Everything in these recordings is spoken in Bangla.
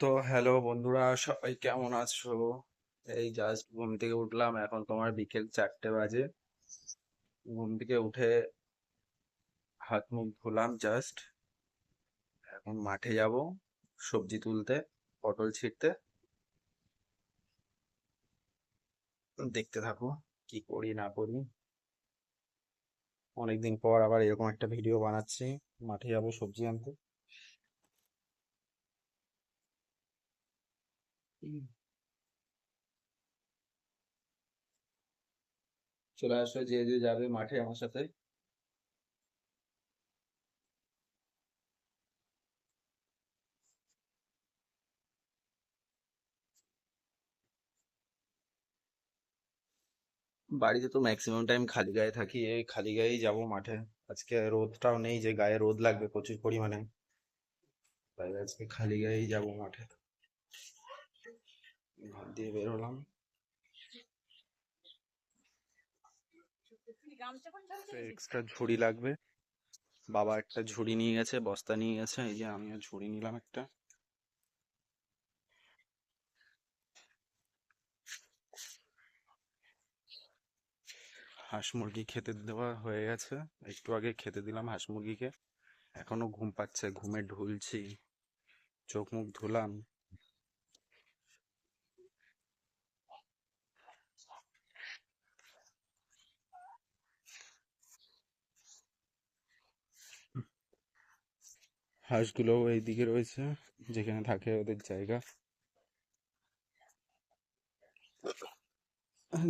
তো হ্যালো বন্ধুরা, সবাই কেমন আছো? এই জাস্ট ঘুম থেকে উঠলাম, এখন তোমার বিকেল চারটে বাজে। ঘুম থেকে উঠে হাত মুখ ধুলাম জাস্ট এখন মাঠে যাব সবজি তুলতে, পটল ছিঁড়তে। দেখতে থাকো কি করি না করি। অনেকদিন পর আবার এরকম একটা ভিডিও বানাচ্ছি, মাঠে যাব সবজি আনতে। চলে আসো যে যে যাবে মাঠে আমার সাথে বাড়িতে তো ম্যাক্সিমাম টাইম খালি গায়ে থাকি এই খালি গায়েই যাব মাঠে আজকে রোদটাও নেই যে গায়ে রোদ লাগবে প্রচুর পরিমাণে তাই আজকে খালি গায়েই যাব মাঠে ঘর দিয়ে বেরোলাম এক্সট্রা ঝুড়ি লাগবে। বাবা একটা ঝুড়ি নিয়ে গেছে বস্তা নিয়ে গেছে এই যে আমিও ঝুড়ি নিলাম একটা। হাঁস মুরগি খেতে দেওয়া হয়ে গেছে। একটু আগে খেতে দিলাম হাঁস মুরগিকে। এখনও ঘুম পাচ্ছে ঘুমে ঢুলছি। চোখ মুখ ধুলাম। হাঁসগুলো এইদিকে রয়েছে, যেখানে থাকে ওদের জায়গা।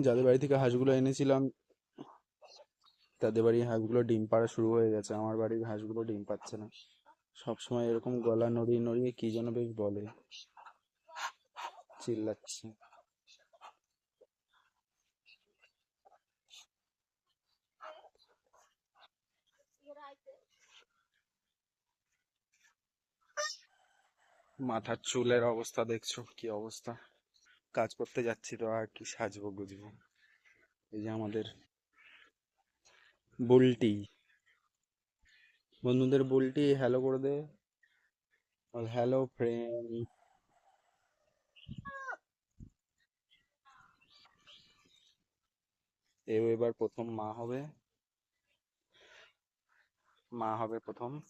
যাদের বাড়ি থেকে হাঁসগুলো এনেছিলাম, তাদের বাড়ির হাঁসগুলো ডিম পাড়া শুরু হয়ে গেছে। আমার বাড়ির হাঁসগুলো ডিম পাচ্ছে না। সবসময় এরকম গলা নড়িয়ে নড়িয়ে কি যেন বেশ বলে। চিল্লাচ্ছে। মাথার চুলের অবস্থা দেখছ? কি অবস্থা? কাজ করতে যাচ্ছি তো, আর কি সাজবো গুজবো? এই যে আমাদের বুলটি। বন্ধুদের বুলটি হ্যালো করে দে। হ্যালো ফ্রেন্ড এও এবার প্রথম মা হবে। মা হবে প্রথম।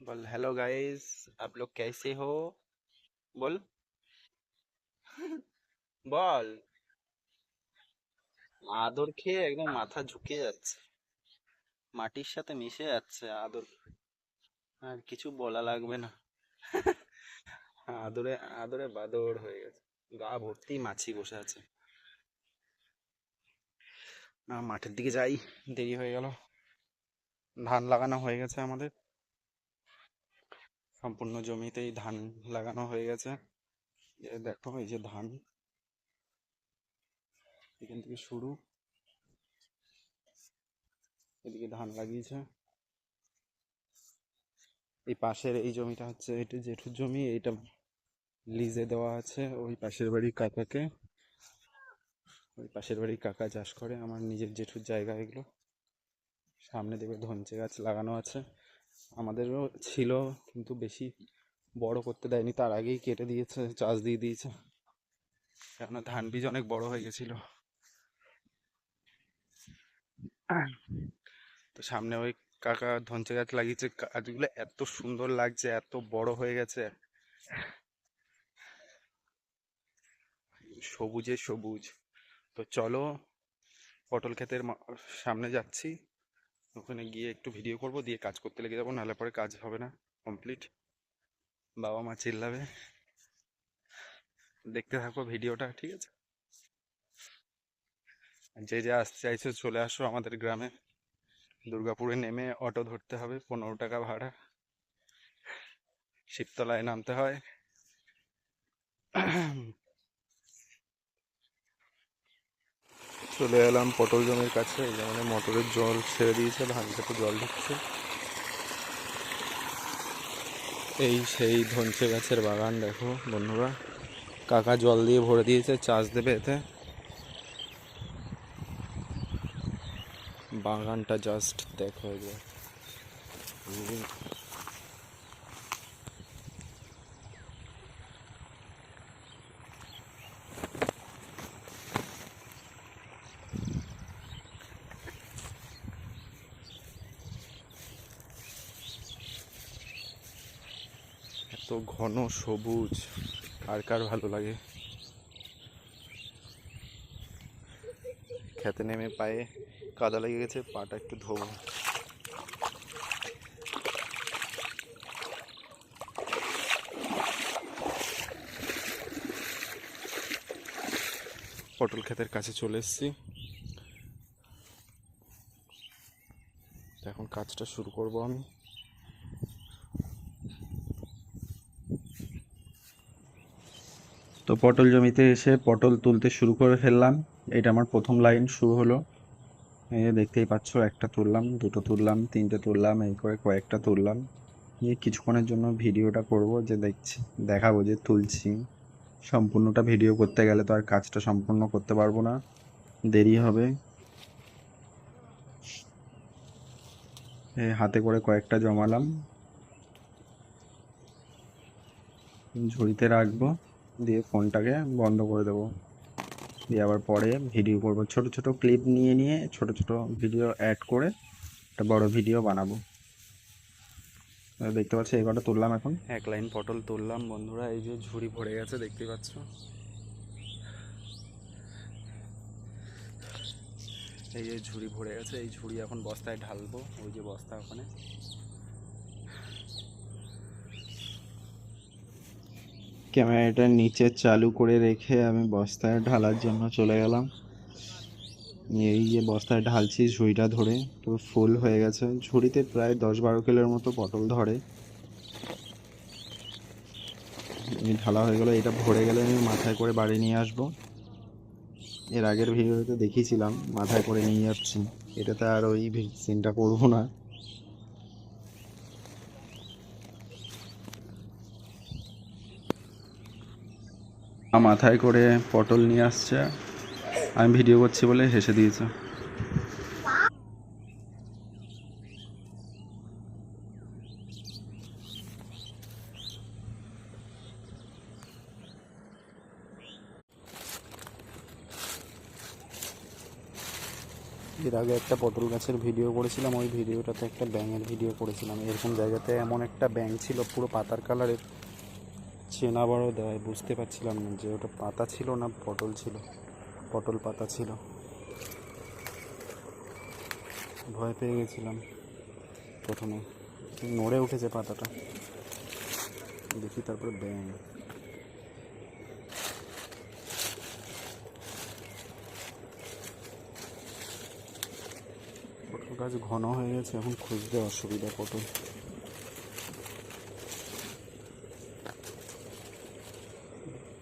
বল हेलो गाइस आप लोग कैसे हो বল বল আদর খেয়ে একদম মাথা ঝুঁকে যাচ্ছে মাটির সাথে মিশে যাচ্ছে আদর আর কিছু বলা লাগবে না আদরে আদরে বাদর হয়ে গেছে গা ভর্তি মাছি বসে আছে না মাঠের দিকে যাই দেরি হয়ে গেল ধান লাগানো হয়ে গেছে আমাদের। সম্পূর্ণ জমিতেই ধান লাগানো হয়ে গেছে। দেখো, এই যে ধান। এখান থেকে শুরু। এদিকে ধান লাগিয়েছে। এই পাশের এই জমিটা হচ্ছে, এটা জেঠুর জমি, এইটা লিজে দেওয়া আছে ওই পাশের বাড়ির কাকাকে। ওই পাশের বাড়ির কাকা চাষ করে, আমার নিজের জেঠুর জায়গা এগুলো। সামনে দেবে ধনচে গাছ লাগানো আছে। আমাদেরও ছিল, কিন্তু বেশি বড় করতে দেয়নি। তার আগেই কেটে দিয়েছে, চাষ দিয়ে দিয়েছে। কেননা ধান বীজ অনেক বড় হয়ে গেছিল। তো সামনে ওই কাকা ধনচে গাছ লাগিয়েছে। গাছগুলো এত সুন্দর লাগছে, এত বড় হয়ে গেছে। সবুজে সবুজ। তো চলো, পটল ক্ষেতের সামনে যাচ্ছি। ওখানে গিয়ে একটু ভিডিও করব, দিয়ে কাজ করতে লেগে যাব, নাহলে পরে কাজ হবে না কমপ্লিট বাবা মা চিল্লাবে। দেখতে থাকো ভিডিওটা ঠিক আছে? যে যে আসতে চাইছো চলে আসো আমাদের গ্রামে। দুর্গাপুরে নেমে অটো ধরতে হবে, পনেরো টাকা ভাড়া। শিবতলায় নামতে হয়। চলে এলাম পটল জমির কাছে। এই যেমন মোটরের জল ছেড়ে দিয়েছে, ধান খেতে জল ঢুকছে। এই সেই ধনচে গাছের বাগান, দেখো বন্ধুরা। কাকা জল দিয়ে ভরে দিয়েছে, চাষ দেবে এতে। বাগানটা জাস্ট দেখো একবার ঘন সবুজ। আর কার ভালো লাগে? খেতে নেমে পায়ে কাদা লেগে গেছে, পাটা একটু ধোবো। পটল ক্ষেতের কাছে চলে এসেছি। এখন কাজটা শুরু করব আমি। তো পটল জমিতে এসে পটল তুলতে শুরু করে ফেললাম। এটা আমার প্রথম লাইন, শুরু হলো। এই দেখতেই পাচ্ছ, একটা তুললাম, দুটো তুললাম, তিনটে তুললাম, এই করে কয়েকটা তুললাম। নিয়ে কিছুক্ষণের জন্য ভিডিওটা করব, যে দেখছি, দেখাবো যে তুলছি। সম্পূর্ণটা ভিডিও করতে গেলে তো আর কাজটা সম্পূর্ণ করতে পারব না। দেরি হবে। হাতে করে কয়েকটা জমালাম। ঝুড়িতে রাখব। দিয়ে ফোনটাকে বন্ধ করে দেবো। দিয়ে আবার পরে ভিডিও করব। ছোট ছোট ক্লিপ নিয়ে নিয়ে ছোট ছোট ভিডিও অ্যাড করে একটা বড় ভিডিও বানাবো। দেখতে পাচ্ছ, এই কটা তুললাম এখন। এক লাইন পটল তুললাম বন্ধুরা, এই যে ঝুড়ি ভরে গেছে, দেখতে পাচ্ছ? এই যে ঝুড়ি ভরে গেছে, এই ঝুড়ি এখন বস্তায় ঢালবো, ওই যে বস্তা ওখানে। ক্যামেরাটা নিচে চালু করে রেখে আমি বস্তায় ঢালার জন্য চলে গেলাম। এই যে বস্তায় ঢালছি ঝুড়িটা ধরে, তো ফুল হয়ে গেছে। ঝুড়িতে প্রায় দশ বারো কিলোর মতো পটল ধরে। ঢালা হয়ে গেলো, এটা ভরে গেলে আমি মাথায় করে বাড়ি নিয়ে আসব। এর আগের ভিডিওতে দেখিয়েছিলাম, মাথায় করে নিয়ে যাচ্ছি এটাতে আর ওই সিনটা করব না। মাথায় করে পটল নিয়ে আসছে। আমি ভিডিও করছি বলে হেসে দিয়েছে। এর আগে একটা পটল গাছের ভিডিও করেছিলাম, ওই ভিডিওটাতে একটা ব্যাঙের ভিডিও করেছিলাম। এরকম জায়গাতে এমন একটা ব্যাঙ ছিল, পুরো পাতার কালারের চেনা বড় দেয়, বুঝতে পারছিলাম না যে ওটা পাতা ছিল না পটল ছিল, পটল পাতা ছিল। ভয় পেয়ে গেছিলাম প্রথমে। নড়ে উঠেছে পাতাটা। দেখি তারপরে ব্যাঙ। পটল গাছ ঘন হয়ে গেছে, এখন খুঁজতে অসুবিধা পটল।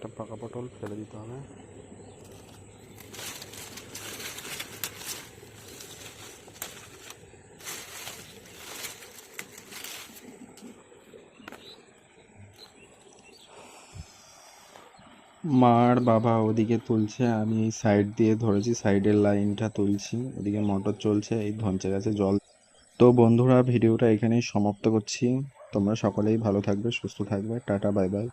একটা পাকা পটল ফেলে দিতে হবে। মার বাবা ওদিকে তুলছে, আমি এই সাইড দিয়ে ধরেছি সাইডের লাইনটা তুলছি, ওদিকে মোটর চলছে, এই ধনচে গাছে জল। তো বন্ধুরা ভিডিওটা এখানেই সমাপ্ত করছি। তোমরা সকলেই ভালো থাকবে, সুস্থ থাকবে, টাটা বাই বাই